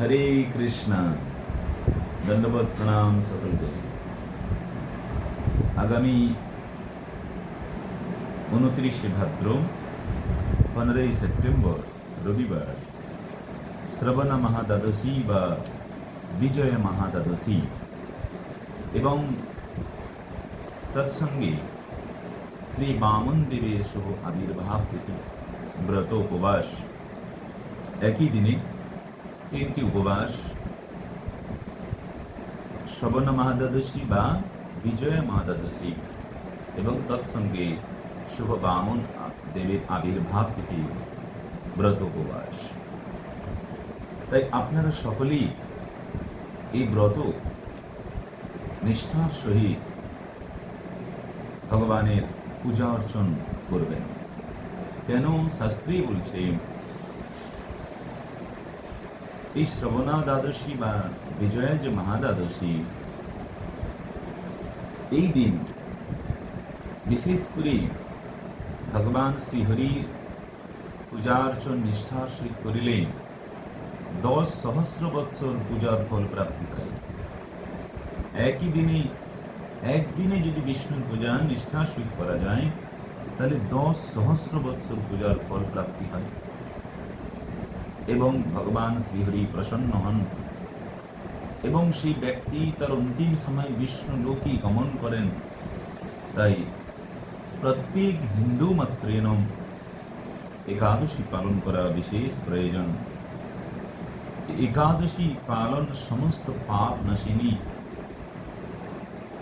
হরে কৃষ্ণ। দণ্ডবোধ প্রণাম সকলকে। আগামী উনত্রিশে ভাদ্র, পনেরোই সেপ্টেম্বর, রবিবার। শ্রবণ মহাদ্বাদশী বা বিজয় মহাদ্বাদশী। এবং তৎসঙ্গে শ্রী বামন দেবের শুভ আবির্ভাব তিথি, ব্রত উপবাস। একই দিনে তিনটি উপবাস, শ্রবণ মহাদ্বাদশী বা বিজয় মহাদ্বাদশী এবং তৎসঙ্গে শুভ বামন দেবের আবির্ভাব তিথি ব্রত উপবাস। তাই আপনারা সকলেই এই ব্রত নিষ্ঠার সহিত ভগবানের পূজা অর্চন করবেন। কেন শাস্ত্রী বলছে এই শ্রবণা দ্বাদশী বা বিজয়া যে মহাদ্বাদশী, এই দিন বিশেষ করে ভগবান শ্রীহরির পূজার্চন নিষ্ঠার সহিত করিলে দশ সহস্র বৎসর পূজার ফল প্রাপ্তি হয়। একই দিনে, একদিনে যদি বিষ্ণুর পূজা নিষ্ঠার সহিত করা যায়, তাহলে দশ সহস্র বৎসর পূজার ফল প্রাপ্তি হয়। এবং ভগবান শ্রীহরি প্রসন্ন হন। এবং সেই ব্যক্তি তার অন্তিম সময় বিষ্ণু লোকে গমন করেন। তাই প্রত্যেক হিন্দু মাত্রেন একাদশী পালন করা বিশেষ প্রয়োজন। একাদশী পালন সমস্ত পাপ নাশিনী,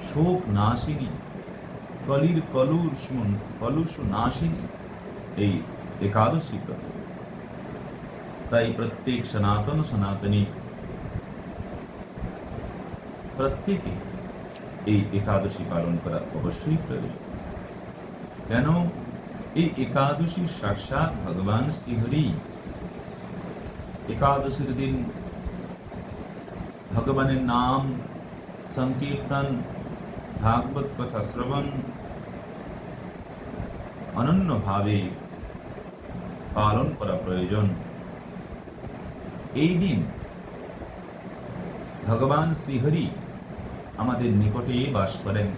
শোক নাশিনী, কলির কলুষ কলুষ নাশিনী এই একাদশী ব্রত। তাই প্রত্যেক সনাতন সনাতনী প্রত্যেকে এই একাদশী পালন করা অবশ্যই প্রয়োজন কেন এই একাদশী সাক্ষাৎ ভগবান শ্রীহরি একাদশীর দিন ভগবানের নাম সংকীর্তন ভাগবত কথা শ্রবণ অনন্যভাবে পালন করা প্রয়োজন এই দিন ভগবান শ্রীহরি আমাদের নিকটে বাস করেন।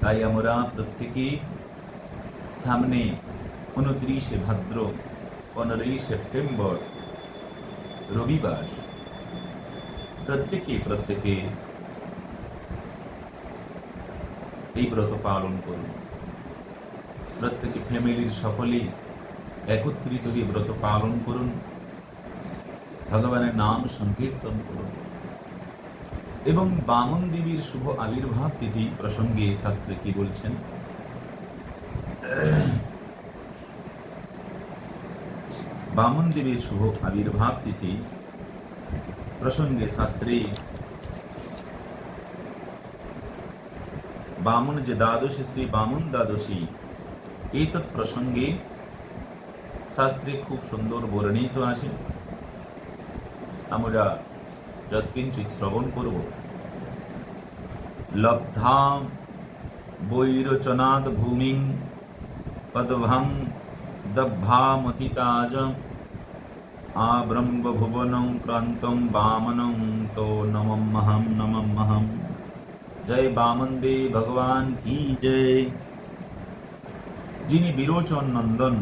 তাই আমরা প্রত্যেকে সামনে উনত্রিশে ভাদ্র, পনেরোই সেপ্টেম্বর রবিবার প্রত্যেকে প্রত্যেকে এই ব্রত পালন করুন। প্রত্যেকে ফ্যামিলির সকলেই একত্রিত হয়ে ব্রত পালন করুন। ভগবানের নাম সংকীর্তন করুন। এবং বামন দেবীর শুভ আবির্ভাব তিথি প্রসঙ্গে শাস্ত্রে কি বলছেন? বামন দেবীর শুভ আবির্ভাব তিথি প্রসঙ্গে শাস্ত্রে বামন যে দ্বাদশী, শ্রী বামন দ্বাদশী, এই প্রসঙ্গে শাস্ত্রে খুব সুন্দর বর্ণিত আছে। আমরা যৎকিঞ্চিত শ্রবণ করব। লব্ধাম বৈরচনাদ ভূমিং পদভং দভ্ভামতিতাজ আব্রম্ব ভুবনং ক্রান্তং বামনং তো নমমহম নমমহম জয় বামন দে ভগবান কি জয়। যিনি বিরোচন নন্দন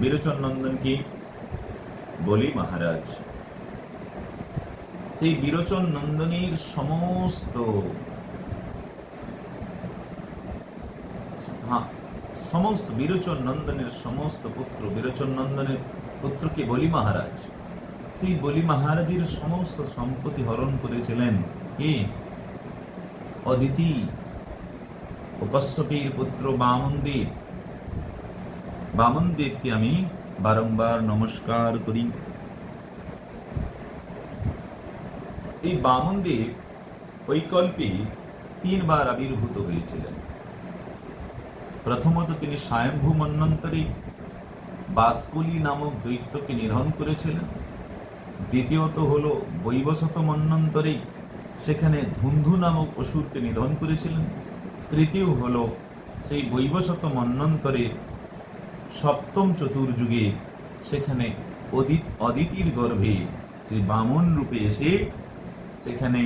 বিরোচন নন্দন কি বলি মহারাজ। সেই বিরোচন নন্দনীর সমস্ত সমস্ত বিরোচন নন্দনের সমস্ত পুত্র, বিরোচন নন্দনের পুত্রকে বলি মহারাজ? সেই বলি মহারাজের সমস্ত সম্পত্তি হরণ করেছিলেন কে? অদিতি ও কশ্যপের পুত্র বামনদেব। বামনদেবকে আমি বারংবার নমস্কার করি। এই বামনদেব ওই তিনবার আবির্ভূত হয়েছিলেন। প্রথমত তিনি স্বয়ম্ভু মন্বন্তরে বাসকলি নামক দৈত্যকে নিধন করেছিলেন। দ্বিতীয়ত হল বৈবশত মন্বন্তরে সেখানে ধুন্ধু নামক অসুরকে নিধন করেছিলেন। তৃতীয় হল সেই বৈবশত মন্বন্তরে সপ্তম চতুর্যুগে সেখানে অদিত অদিতির গর্ভে শ্রী বামন রূপে এসে সেখানে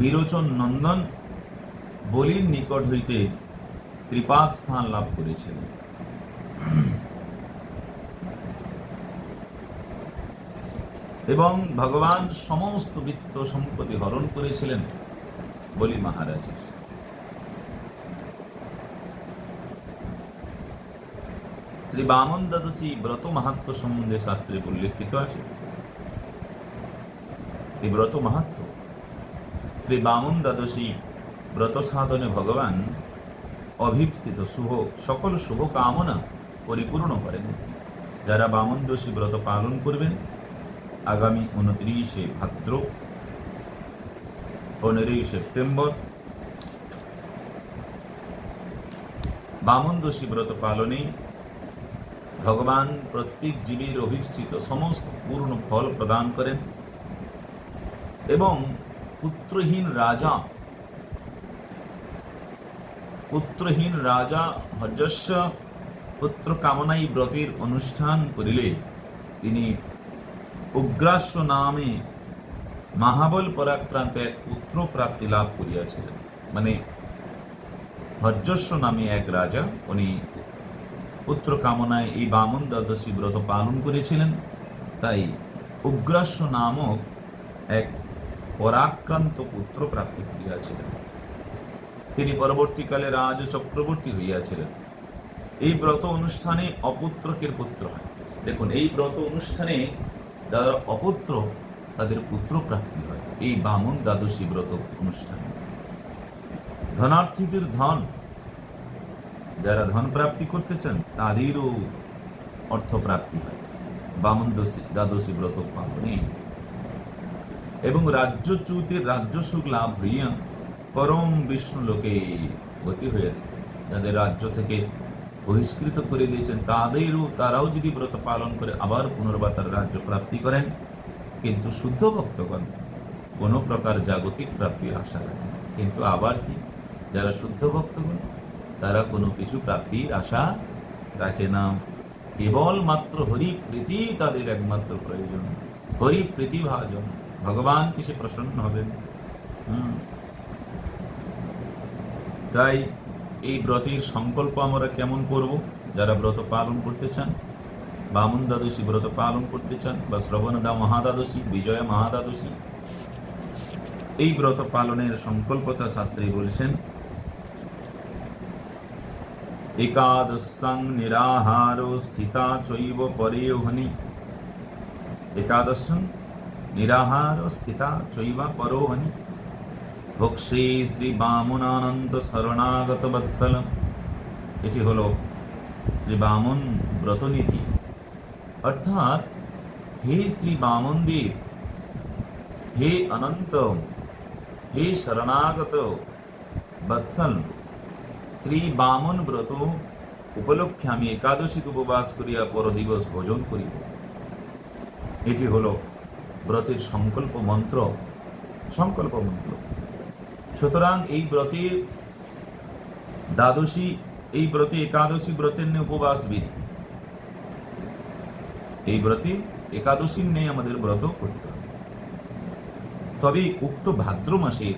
বিরোচন নন্দন বলির নিকট হইতে ত্রিপাদ স্থান লাভ করেছিলেন। এবং ভগবান সমস্ত বিত্ত সম্পত্তি হরণ করেছিলেন বলি মহারাজের। শ্রী বামন দ্বাদশী ব্রত মাহাত্ম সম্বন্ধে শাস্ত্রে উল্লেখিত আছে। এই ব্রত মাহাত্ম। শ্রী বামন দ্বাদশী ব্রত সাধনে ভগবান অভীপ্সিত শুভ, সকল শুভ কামনা পরিপূর্ণ করেন। যারা বামন দোষী ব্রত পালন করবেন, আগামী উনত্রিশে ভাদ্র, পনেরোই সেপ্টেম্বর, বামন দোষী ব্রত পালনে ভগবান প্রত্যেক জীবের অভিপ্সিত সমস্ত পূর্ণ ফল প্রদান করেন। এবং পুত্রহীন রাজা পুত্রহীন রাজা হজস্ব পুত্র কামনাই ব্রতের অনুষ্ঠান করিলে তিনি উগ্রাস্য নামে মহাবল পরাক্রান্ত এক পুত্র প্রাপ্তি লাভ করিয়াছিলেন। মানে হর্যস্ব নামে এক রাজা, উনি পুত্র কামনায় এই বামন দ্বাদশী ব্রত পালন করেছিলেন। তাই উগ্রাস্য নামক এক পরাক্রান্ত পুত্র প্রাপ্তি করিয়াছিলেন। তিনি পরবর্তীকালে রাজ চক্রবর্তী হইয়াছিলেন। এই ব্রত অনুষ্ঠানে অপুত্রকের পুত্র হয়। দেখুন, এই ব্রত অনুষ্ঠানে যারা অপুত্র, তাদের পুত্র প্রাপ্তি হয়। এই বামন দ্বাদশী ব্রত অনুষ্ঠানে। ধনার্থীদের ধন, যারা ধন প্রাপ্তি করতে চান, তাদেরও অর্থ প্রাপ্তি হয়। বামন দ্বাদশী ব্রত পালনে এবং রাজ্য রাজ্যচ্যুতির রাজ্য সুখ লাভ হইয়া পরম বিষ্ণু লোকে গতি হয়ে যাদের রাজ্য থেকে বহিষ্কৃত করে দিয়েছেন তাদেরও তারাও যদি ব্রত পালন করে আবার পুনর্বার তার রাজ্য প্রাপ্তি করেন, কিন্তু শুদ্ধ ভক্তগণ কোনো প্রকার জাগতিক প্রাপ্তির আশা রাখেন কিন্তু আবার কি? যারা শুদ্ধ ভক্তগণ, তারা কোনো কিছু প্রাপ্তির আশা রাখে না। কেবল মাত্র হরি প্রীতি তাদের একমাত্র প্রয়োজন। হরি প্রীতি ভাজন। ভগবান কিসে প্রসন্ন হবেন। তাই এই ব্রতের সংকল্প আমরা কেমন করব? যারা ব্রত পালন করতে চান, বামন দ্বাদশী ব্রত পালন করতে চান, বা শ্রবণদা মহাদ্বাদশী, বিজয়া মহাদ্বাদশী, এই ব্রত পালনের সংকল্পতা শাস্ত্রী বলছেন, একাদশং নিরাহারো স্থিতা চৈব পরেহনি একাদশং নিরাহার স্থিতা চৈবা পরোহনি ভক্ষে শ্রী বামনানন্ত শরণাগত বৎসলম এটি হলো শ্রী বামন ব্রতনিধি। অর্থাৎ হে শ্রী বামন দেব হে অনন্ত, হে শরণাগত বৎসল। শ্রী বামন ব্রত উপলক্ষে আমি একাদশীতে উপবাস করিয়া পর দিবস ভোজন করিব। এটি হলো ব্রতের সংকল্প মন্ত্র সংকল্প মন্ত্র। সুতরাং এই ব্রতে দ্বাদশী, এই ব্রতে একাদশী ব্রতের নিয়ে উপবাস বিধি। এই ব্রতে একাদশীর নেই আমাদের ব্রত করতে হবে। তবে উক্ত ভাদ্র মাসের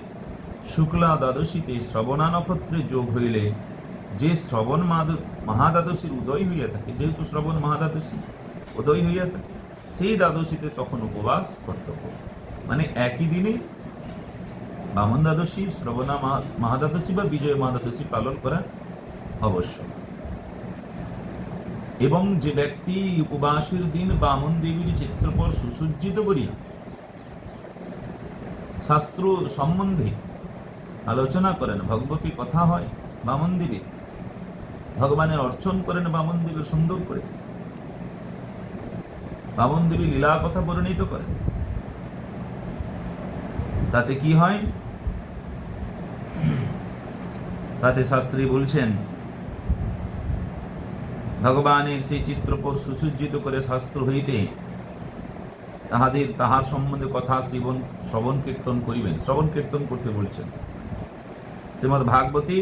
শুক্লা দ্বাদশীতে শ্রবণা নক্ষত্রে যোগ হইলে যে শ্রবণ মহাদ্বাদশীর উদয় হইয়া থাকে, যেহেতু শ্রবণ মহাদ্বাদশী উদয় হইয়া থাকে সেই দ্বাদশীতে তখন উপবাস কর্তব্য। মানে একই দিনে বামন দ্বাদশী, শ্রবণা মহা- মহাদ্বাদশী বা বিজয় মহাদ্বাদশী পালন করা অবশ্য এবং যে ব্যক্তি উপবাসের দিন বামন দেবীর চিত্রপট সুসজ্জিত করিয়া শাস্ত্র সম্বন্ধে আলোচনা করেন, ভগবতী কথা হয় বামন দেবী ভগবানের অর্চন করেন বামন দেবী সুন্দর করে বামন দেবী লীলা কথা বর্ণিত করেন তাতে কি হয়? তাতে শাস্ত্রী বলছেন, ভগবানের সেই চিত্রপর সুসজ্জিত করে শাস্ত্র হইতে তাহাদের তাহার সম্বন্ধে কথা শ্রীবন শ্রবণ কীর্তন করিবেন। শ্রবণ কীর্তন করতে বলছেন। শ্রীমৎ ভাগবতী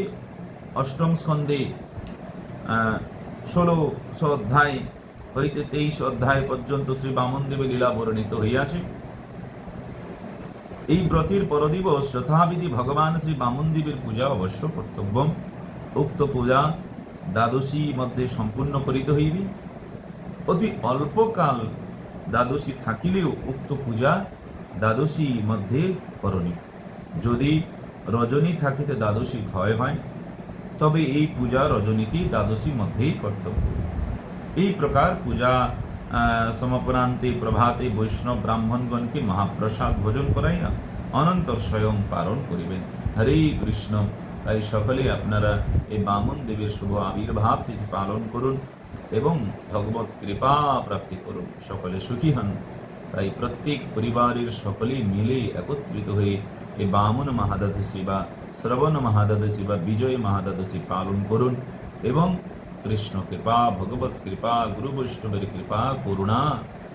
অষ্টম স্কন্ধে ষোলোশো অধ্যায় হইতে তেইশ অধ্যায় পর্যন্ত শ্রী বামন দেবের লীলা বর্ণিত হইয়াছে। এই ব্রতের পরদিবস যথাবিধি ভগবান শ্রী বামন দেবের পূজা অবশ্য কর্তব্য উক্ত পূজা দ্বাদশী মধ্যে সম্পূর্ণ করিতে হইবে। অতি অল্পকাল দ্বাদশী থাকিলেও উক্ত পূজা দ্বাদশী মধ্যে করণীয় যদি রজনী থাকিতে দ্বাদশী ভয় হয়, তবে এই পূজা রজনীতি দ্বাদশী মধ্যেই কর্তব্য। এই প্রকার পূজা আহ, সমাপনান্তে প্রভাতে বৈষ্ণব ব্রাহ্মণগণকে মহাপ্রসাদ ভোজন করাইয়া অনন্তর স্বয়ং পালন করিবেন হরে কৃষ্ণ তাই সকলে আপনারা এই বামন দেবের শুভ আবির্ভাব তিথি পালন করুন এবং ভগবত কৃপা প্রাপ্তি করুন সকলে সুখী হন তাই প্রত্যেক পরিবারের সকলেই মিলে একত্রিত হয়ে এই বামন মহাদাদশী বা শ্রবণ মহাদাদশী বা বিজয় মহাদাদশী পালন করুন এবং কৃষ্ণ কৃপা ভগবত কৃপা গুরু বৈষ্ণবের কৃপা করুণা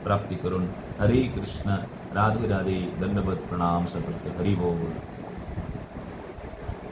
প্রাপ্তি করুন হরে কৃষ্ণ রাধে রাধে দণ্ডবত প্রণাম সকলকে হরি বল